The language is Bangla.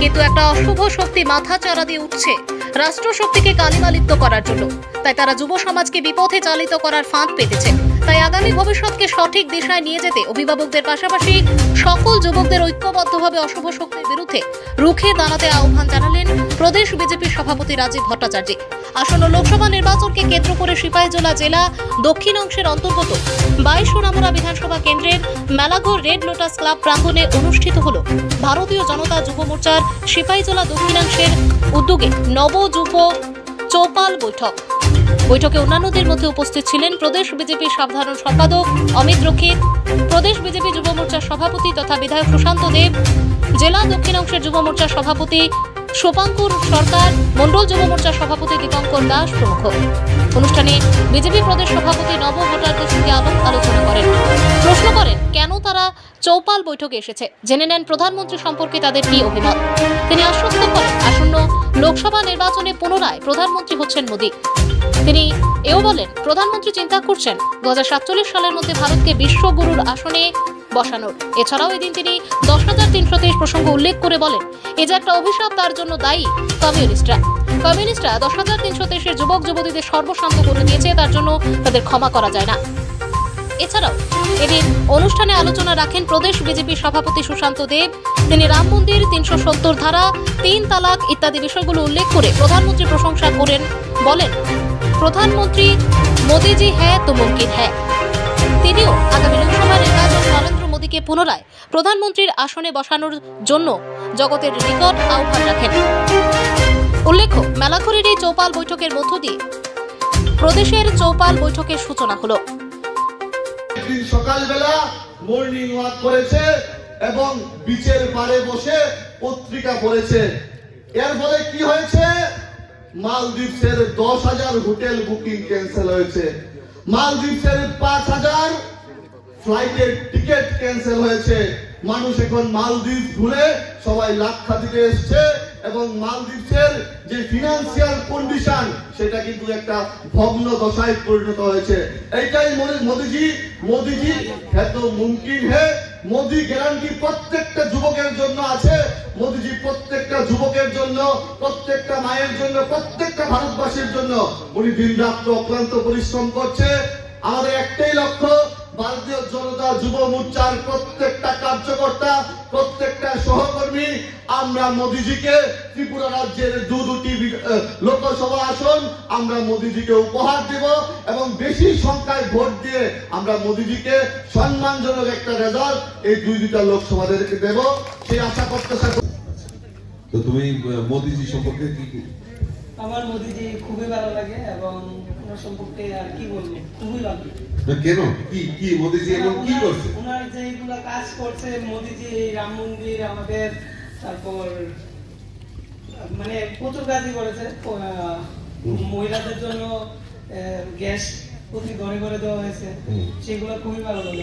কিন্তু একটা অশুভ শক্তি মাথা চারা দিয়ে উঠছে। রাষ্ট্র শক্তিকে কালিমালিপ্ত করার জন্য। তাই তারা যুব সমাজকে বিপথে চালিত করার ফাঁদ পেতেছে। তাই আগামী ভবিষ্যৎকে সঠিক দিশায় নিয়ে যেতে অভিভাবকদের পাশাপাশি সকল যুবকদের ঐক্যবদ্ধভাবে অশুভ শক্তির বিরুদ্ধে রুখে দাঁড়াতে আহ্বান জানালেন প্রদেশ বিজেপির সভাপতি রাজীব ভট্টাচার্য। আসন্ন লোকসভা নির্বাচনকে কেন্দ্র করে সিপাহীজলা জেলা দক্ষিণ অংশের অন্তর্গত বাইশ সোনামুড়া বিধানসভা কেন্দ্রের মেলাঘর রেড লোটাস ক্লাব প্রাঙ্গণে অনুষ্ঠিত হল ভারতীয় জনতা যুব মোর্চার সিপাহীজলা দক্ষিণাংশের উদ্যোগে নব যুব চৌপাল বৈঠক। বৈঠকে অন্যান্যদের মধ্যে উপস্থিত ছিলেন প্রদেশ বিজেপির সাধারণ সম্পাদক অমিত রক্ষিত, প্রদেশ বিজেপি যুব মোর্চার সভাপতি তথা বিধায়ক সুশান্ত দেব, জেলা দক্ষিণাংশের যুব মোর্চার সভাপতি শোপাঙ্কুর সরকার, মণ্ডল যুব মোর্চার সভাপতি দীপঙ্কর দাস প্রমুখ। অনুষ্ঠানে বিজেপি প্রদেশ সভাপতি নব ভোটারদের সঙ্গে আলাপ আলোচনা করেন। প্রশ্ন করেন, কেন তারা চৌপাল বৈঠকে এসেছে? জেনে নেন প্রধানমন্ত্রী সম্পর্কে তাদের কি অভিমত? তিনি আশ্বস্ত করেন, আসন্ন লোকসভা নির্বাচনে পুনরায় প্রধানমন্ত্রী হচ্ছেন মোদী। তিনি এও বলেন, প্রধানমন্ত্রী চিন্তা করছেন, দু হাজার সাতচল্লিশ সালের মধ্যে ভারতকে বিশ্বগুরুর আসনে বসানোর। এছাড়াও এদিন তিনি দশ হাজার তিনশো তেইশ প্রসঙ্গ উল্লেখ করে বলেন, এ যে একটা অভিশাপ, তার জন্য দায়ী কমিউনিস্টরা। কমিউনিস্টরা দশ হাজার তিনশো তেইশের যুবক, যুবতীদের সর্বশান্ত করে দিয়েছে, তার জন্য তাদের ক্ষমা করা যায় না। এছাড়াও এদিন অনুষ্ঠানে আলোচনা রাখেন প্রদেশ বিজেপির সভাপতি সুশান্ত দেব। তিনি রাম মন্দির, তিনশো সত্তর ধারা, তিন তালাক ইত্যাদি বিষয়গুলো উল্লেখ করে প্রধানমন্ত্রী প্রশংসা করেন। বলেন, প্রধানমন্ত্রী মোদিজি হ্যাঁ তো মুমকিন হ্যাঁ। তিনিও আগামী লোকসভা নির্বাচন নরেন্দ্র মোদীকে পুনরায় প্রধানমন্ত্রীর আসনে বসানোর জন্য জগতের নিকট আহ্বান রাখেন। উল্লেখ্য, মেলাখুরির এই চৌপাল বৈঠকের মধ্য দিয়ে প্রদেশের চৌপাল বৈঠকের সূচনা হলো। সকালবেলা মর্নিং ওয়াক করেছে এবং বিচের পাড়ে বসে পত্রিকা পড়েছে। এর ফলে কি হয়েছে? মালদ্বীপসের দশ হাজার হোটেল বুকিং ক্যান্সেল হয়েছে। মালদ্বীপসের পাঁচ হাজার ফ্লাইটের টিকিট ক্যান্সেল হয়েছে। মানুষ এখন মালদ্বীপ ঘুরে সবাই লাক্ষা দিতে এসছে এবং মালদ্বীপের যে ফিনান্সিয়াল কন্ডিশন সেটা কিন্তু একটা ভগ্ন দশায় পরিণত হয়েছে। এইটাই মোদি- মোদিজি মোদিজি এত মুমকিন হে। মোদি গ্যারান্টি প্রত্যেকটা যুবকের জন্য আছে। মোদিজি প্রত্যেকটা যুবকের জন্য, প্রত্যেকটা মায়ের জন্য, প্রত্যেকটা ভারতবাসীর জন্য। উনি দিন রাত্র অক্লান্ত পরিশ্রম করছে। আমাদের একটাই লক্ষ্য ভারতীয় জনতা যুব মোর্চার প্রত্যেকটা কার্যকর্তা প্রত্যেকটা সহকর্মী আমরা মোদিজিকে ত্রিপুরা রাজ্যের দু দুটি লোকসভা আসন আমরা মোদিজিকে উপহার দেব এবং বেশি সংখ্যায় ভোট দিয়ে আমরা মোদিজিকে সম্মানজনক একটা রেজাল্ট এই দুই দুটা লোকসভাদেরকে দেব সেই আশা প্রত্যাশা করি। তো তুমি মোদিজি সম্পর্কে কি কি- আমার মোদিজি খুবই ভালো লাগে এবং ওনার সম্পর্কে আর কি বলব খুবই ভালো না, কেন কি কি মোদিজি এমন কি করছে ওনার যেগুলো কাজ করছে মোদিজি রাম মন্দির আমাদের তারপর মানে প্রচুর কাজই করেছে মহিলাদের জন্য গ্যাস প্রতি ঘরে ঘরে দেওয়া হয়েছে সেগুলো খুবই ভালো লাগল